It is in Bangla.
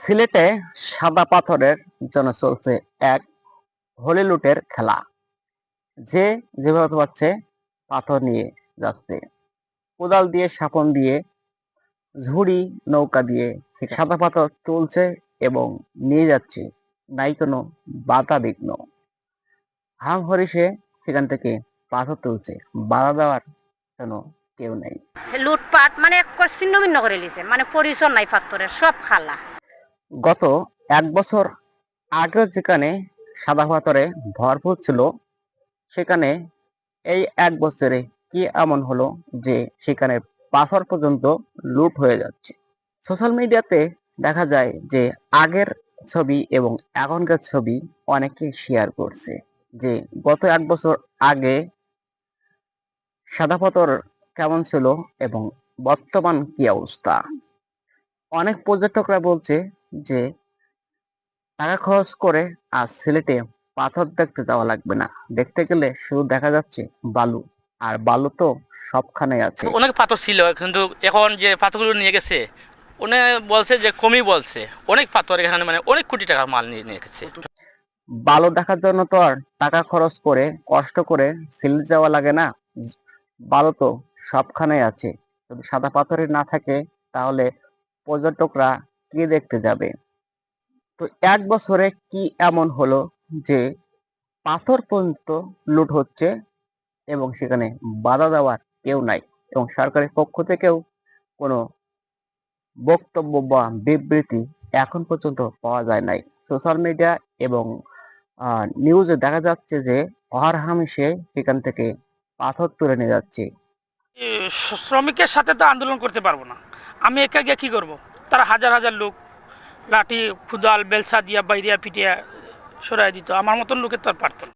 সিলেটে সাদা পাথরের জন্য চলছে এক হোলি লুটের খেলা। যে যেভাবে পাচ্ছে পাথর নিয়ে যাচ্ছে। কোদাল দিয়ে, সাপন দিয়ে, ঝুড়ি, নৌকা দিয়ে সাদা পাথর তুলছে এবং নিয়ে যাচ্ছে। নাই কোনো বাধা বিঘ্ন। হাম হরিষে সেখান থেকে পাথর তুলছে। বাধা দেওয়ার যেন কেউ নেই। লুটপাট মানে এক ছিন্ন ভিন্ন করে লিছে মানে পরিচয় নাই পাত্তরের সব খালা। গত এক বছর আগেও যেখানে সাদা পাথরে ভরপুর ছিল, সেখানে এই এক বছরে কি এমন হলো যে সেখানে পাথর পর্যন্ত লুট হয়ে যাচ্ছে? সোশ্যাল মিডিয়াতে দেখা যায় যে আগের ছবি এবং এখনকার ছবি অনেকে শেয়ার করছে যে গত এক বছর আগে সাদা পাথর কেমন ছিল এবং বর্তমান কি অবস্থা? অনেক পর্যটকরা বলছে যে টাকা খরচ করে আর সিলেটে পাথর দেখতে যাওয়া লাগবে না। দেখতে গেলে শুধু দেখা যাচ্ছে বালু আর বালু তো সবখানে আছে। অনেক পাথর ছিল কিন্তু এখন যে পাথরগুলো নিয়ে গেছে উনি বলছে যে কমই বলছে। অনেক পাথর এখানে মানে অনেক কোটি টাকার মাল নিয়ে নিয়ে গেছে। বালু দেখার জন্য তো আর টাকা খরচ করে কষ্ট করে সিলেট যাওয়া লাগে না। বালু তো সবখানে আছে। যদি সাদা পাথরের না থাকে তাহলে পর্যটকরা কি দেখতে যাবে। তো এক বছরে কি এমন হলো যে পাথর পর্যন্ত লুট হচ্ছে এবং সেখানে বাধা দেওয়ার কেউ নাই এবং সরকারের পক্ষ থেকেও কোনো বক্তব্য বা বিবৃতি এখন পর্যন্ত পাওয়া যায় নাই। সোশ্যাল মিডিয়া এবং নিউজে দেখা যাচ্ছে যে অহরহামেশে সেখান থেকে পাথর তুলে নিয়ে যাচ্ছে। শ্রমিকের সাথে তো আন্দোলন করতে পারব না। আমি একা গিয়ে কি করব? তারা হাজার হাজার লোক লাঠি, খুদাল, বেলসা দিয়া বাইরিয়া পিটিয়া সরাই দিত। আমার মতন লোকের তো আর পারত না।